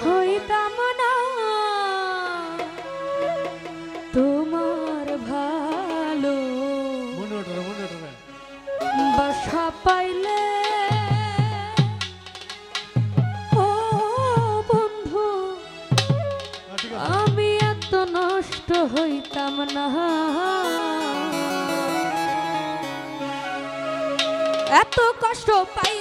হইতাম না তোমার ভালো বাসা পাইলে বন্ধু আমি এত নষ্ট হইতাম না এত কষ্ট পাই